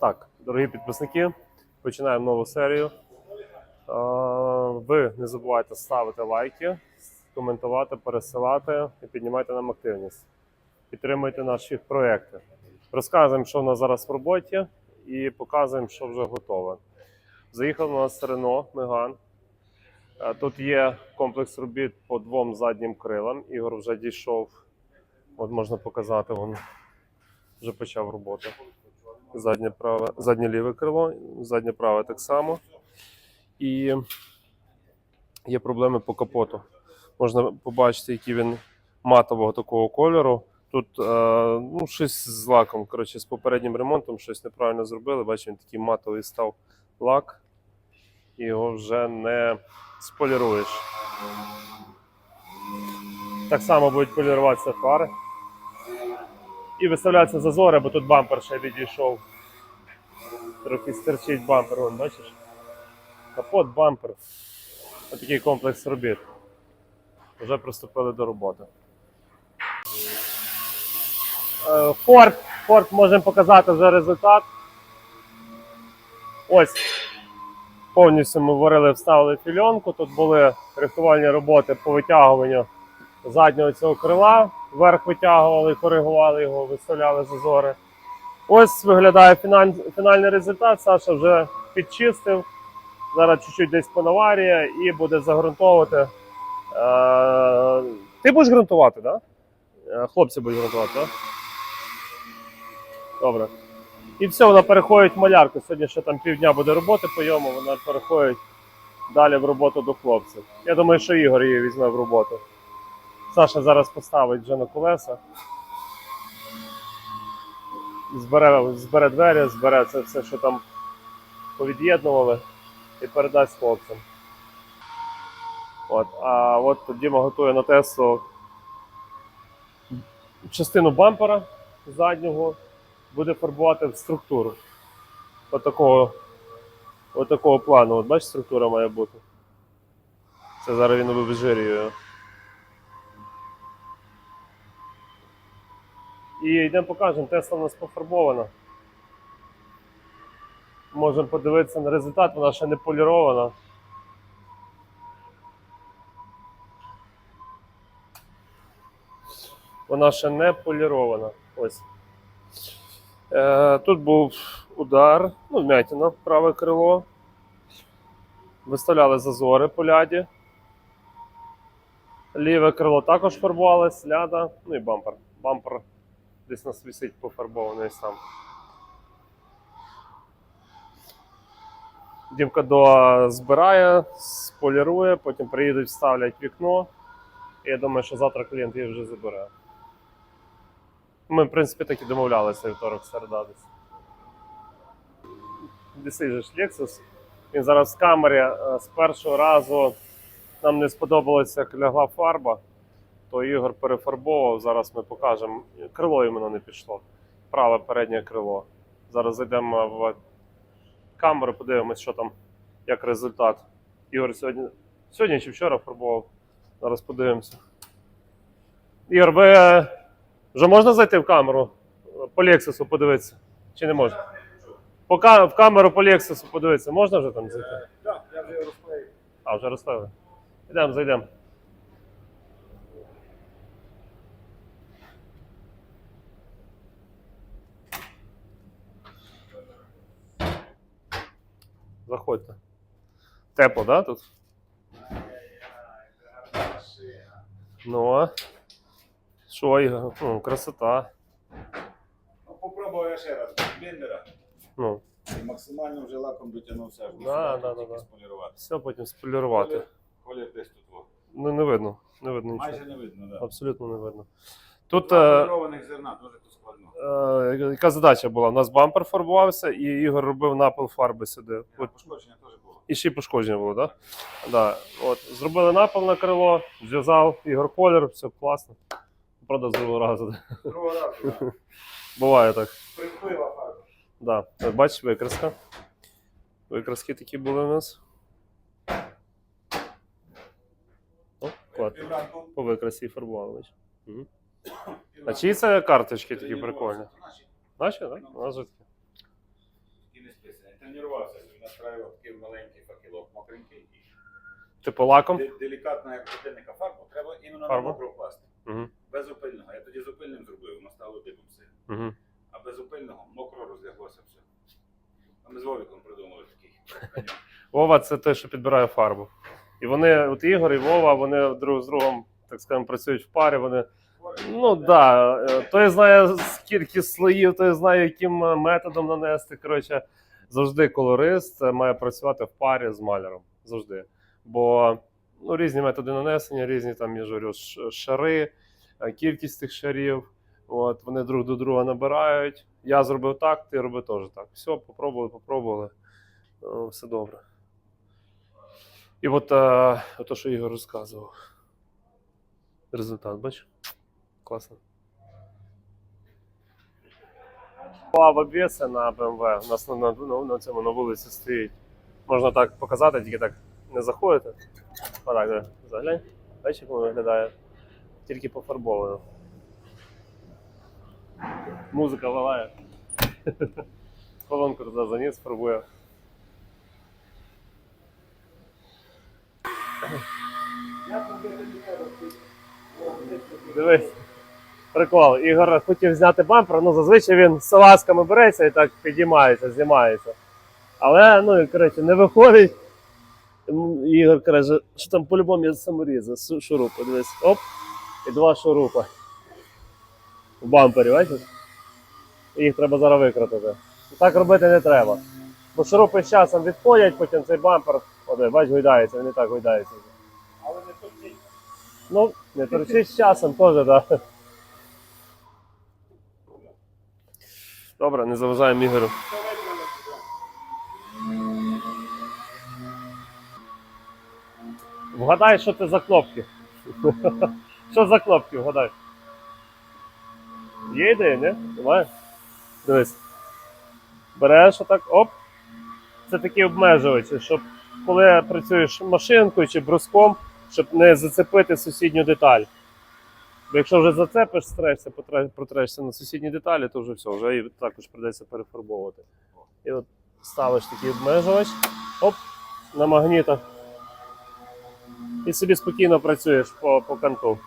Так, дорогі підписники, починаємо нову серію. Ви не забувайте ставити лайки, коментувати, пересилати і піднімайте нам активність. Підтримуйте наші проекти. Розказуємо, що в нас зараз в роботі, і показуємо, що вже готове. Заїхав у нас Рено Меган. Тут є комплекс робіт по двом заднім крилам. Ігор вже дійшов. От можна показати, він вже почав роботу. Заднє праве, заднє ліве крило, заднє праве так само. І є проблеми по капоту. Можна побачити, який він матового такого кольору. Тут е, ну, щось з лаком. Коротше, з попереднім ремонтом щось неправильно зробили. Бачите, він такий матовий став лак. Його вже не споліруєш. Так само будуть поліруватися фари. І виставляються зазори, бо тут бампер ще відійшов. Трохи стерчить бампер, вон, бачиш? Капот, бампер. Ось такий комплекс робіт. Вже приступили до роботи. Е, Форд, Форд можемо показати вже результат. Ось. Повністю ми варили, вставили фільонку. Тут були рихтувальні роботи по витягуванню заднього цього крила. Вверх витягували, коригували його, виставляли зазори. Ось виглядає фіналь- фінальний результат. Саша вже підчистив. Зараз чуть-чуть десь понаварює і буде загрунтовувати. Е, ти будеш ґрунтувати, так? Да? Е, Хлопці будуть ґрунтувати, так? Да? Добре. І все, вона переходить в малярку. Сьогодні ще там півдня буде роботи по йому, вона переходить далі в роботу до хлопців. Я думаю, що Ігор її візьме в роботу. Саша зараз поставить вже на колеса. Збере, збере двері, збере це все, що там повід'єднували, і передасть хлопцям. От, а от Діма готує на тесту частину бампера заднього, буде фарбувати в структуру. Отакого, отакого плану. От бачиш, структура має бути. Це зараз він обезжирює. І йдемо покажемо, Тесла у нас пофарбована. Можемо подивитися на результат, вона ще не полірована. Вона ще не полірована. Ось. Е, тут був удар, ну, вмятина, праве крило. Виставляли зазори по ляді. Ліве крило також фарбувалось, ляда, ну і бампер. Бампер десь у нас висить пофарбований сам. Дімка до збирає, сполірує, потім приїдуть, вставлять вікно. І я думаю, що завтра клієнт її вже забере. Ми, в принципі, так і домовлялися вівторок середа десь. Ж Lexus. Він зараз в камері е, з першого разу нам не сподобалося, як лягла фарба, то Ігор перефарбовував. Зараз ми покажемо. Крило іменно не пішло. Праве переднє крило. Зараз зайдемо в камеру, подивимось, що там, як результат. Ігор сьогодні, сьогодні чи вчора фарбував. Зараз подивимося. Ігор, ви е, вже можна зайти в камеру? По Лексусу подивитися? Чи не можна? По ка- в камеру по Лексусу подивитися, можна вже там зайти? Так, я вже розклеїв. А, вже розставили. Йдемо, зайдемо. Заходьте. Тепло, да, тут? Ну, а? Що, Ігор? Ну, красота. Ну, попробую я ще раз. Бендера. Ну, І максимально вже лаком дотягнувся. Да, да, да, да. сполірувати. все потім сполірувати. Колір, десь тут. Ну, не видно. Не видно нічого. Майже не видно, так. Да. Абсолютно не видно. Тут. Е, зерна, тут складно. Е, яка задача була? У нас бампер фарбувався, і Ігор робив напил фарби сюди. Пошкодження теж було. і ще й пошкодження було, так? Да? Да. Зробили напил на крило, зв'язав Ігор колір, все класно. Правда, з другого разу. Другого разу, да. Буває так. Приплила фарба. Да. Бачиш, викраска. Викраски такі були у нас. О, клад. По викрасі фарбували. бачиш. А чиї це карточки такі прикольні? наші. Так? У нас же такі. тренувався, собі настраював такий маленький факелок, мокренький. І Типу лаком? де- делікатно, як годинника фарбу, треба іменно на Фарбу? мокру класти. Угу. Безупильного. Я тоді зупильним зробив, воно стало все. Угу. А безупильного мокро розляглося все. А ми з Вовіком придумали такий. каньйон. Вова це той, що підбирає фарбу. І вони, от Ігор і Вова, вони друг з другом, так скажемо, працюють в парі. Вони Ну так, да. е, той знає скільки слоїв, той знає, яким е, методом нанести. Коротше, завжди колорист е, має працювати в парі з маляром. Завжди. Бо ну, різні методи нанесення, різні там я говорю, шари, кількість тих шарів. От, вони друг до друга набирають. Я зробив так, ти роби теж так. Все, попробували, попробували. Все добре. І от то, що Ігор розказував. Результат, бачиш? Класно. Плава обвеса на BMW. У нас на, на, на, на цьому на вулиці стоїть. Можна так показати, тільки так не заходити. Отак, да. заглянь. Бачиш, як воно виглядає. Тільки пофарбовано. Музика вилає. Колонку туди заніс, фарбує. Дивись. Прикол. Ігор хотів зняти бампер, ну зазвичай він з салазками береться і так підіймається, знімається. Але, ну, коротше, не виходить. Ігор каже, що там по-любому є саморізи, шурупи. Дивись, оп, і два шурупа. В бампері, бачиш? Їх треба зараз викрутити. Так робити не треба. Бо шурупи з часом відходять, потім цей бампер, оде, бач, гойдається, він і так гойдається. Але не торчить. Ну, не торчить з часом теж, так. Да. Добре, не заважаємо Ігорю. Вгадай, що це за кнопки. Що за кнопки, вгадай. Є ідея, ні? Немає? Дивись. Береш отак, оп. Це такі обмежувачі, щоб коли працюєш машинкою чи бруском, щоб не зацепити сусідню деталь. Бо якщо вже зацепиш, стрешся, протрешся на сусідні деталі, то вже все, вже і також придеться перефарбовувати. І от ставиш такий обмежувач, оп, на магнітах і собі спокійно працюєш по, по канту.